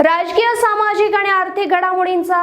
राजकीय सामाजिक आणि आर्थिक घडामोडींचा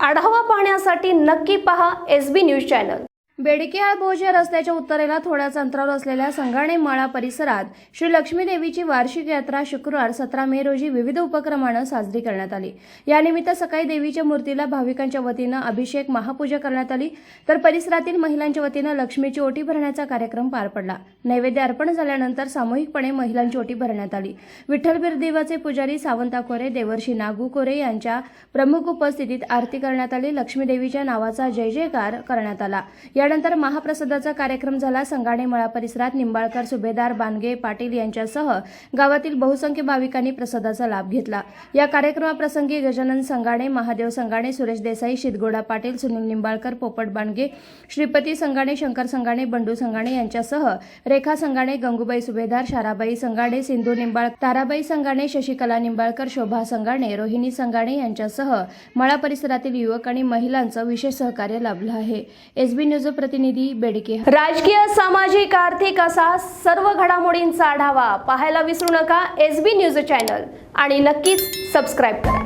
आढावा पाहण्यासाठी नक्की पहा एस बी न्यूज चॅनल. बेडकेआळ भोजे रस्त्याच्या उत्तरेला थोड्याच अंतरावर असलेल्या संघाणे माळा परिसरात श्री लक्ष्मी देवीची वार्षिक यात्रा शुक्रवार सतरा मे रोजी विविध उपक्रमानं साजरी करण्यात आली. यानिमित्त सकाळी देवीच्या मूर्तीला भाविकांच्या वतीनं अभिषेक महापूजा करण्यात आली. तर परिसरातील महिलांच्या वतीनं लक्ष्मीची ओटी भरण्याचा कार्यक्रम पार पडला. नैवेद्य अर्पण झाल्यानंतर सामूहिकपणे महिलांची ओटी भरण्यात आली. विठ्ठलबीर देवाचे पुजारी सावंता कोरे देवर्षी नागू कोरे यांच्या प्रमुख उपस्थितीत आरती करण्यात आली. लक्ष्मी देवीच्या नावाचा जय जयकार करण्यात आला. या यानंतर महाप्रसादाचा कार्यक्रम झाला. संघाणे मळा परिसरात निंबाळकर सुभेदार बानगे पाटील यांच्यासह गावातील बहुसंख्य भाविकांनी प्रसादाचा लाभ घेतला. या कार्यक्रमाप्रसंगी गजानन संघाणे महादेव संघाणे सुरेश देसाई शिदगोडा पाटील सुनील निंबाळकर पोपट बानगे श्रीपती संघाणे शंकर संघाणे बंडू संघाणे यांच्यासह रेखा संघाणे गंगूबाई सुभेदार शाराबाई संघाणे सिंधू निंबाळ ताराबाई संघाणे शशिकला निंबाळकर शोभा संघाणे रोहिणी संघाणे यांच्यासह मळा परिसरातील युवक आणि महिलांचं विशेष सहकार्य लाभलं आहे. एसबी न्यूज प्रतिनिधी बेडके. राजकीय सामाजिक आर्थिक असा सर्व घडामोडींचा आढावा पाहायला विसरू नका. S B news channel. आणि नक्कीच सबस्क्राईब करा.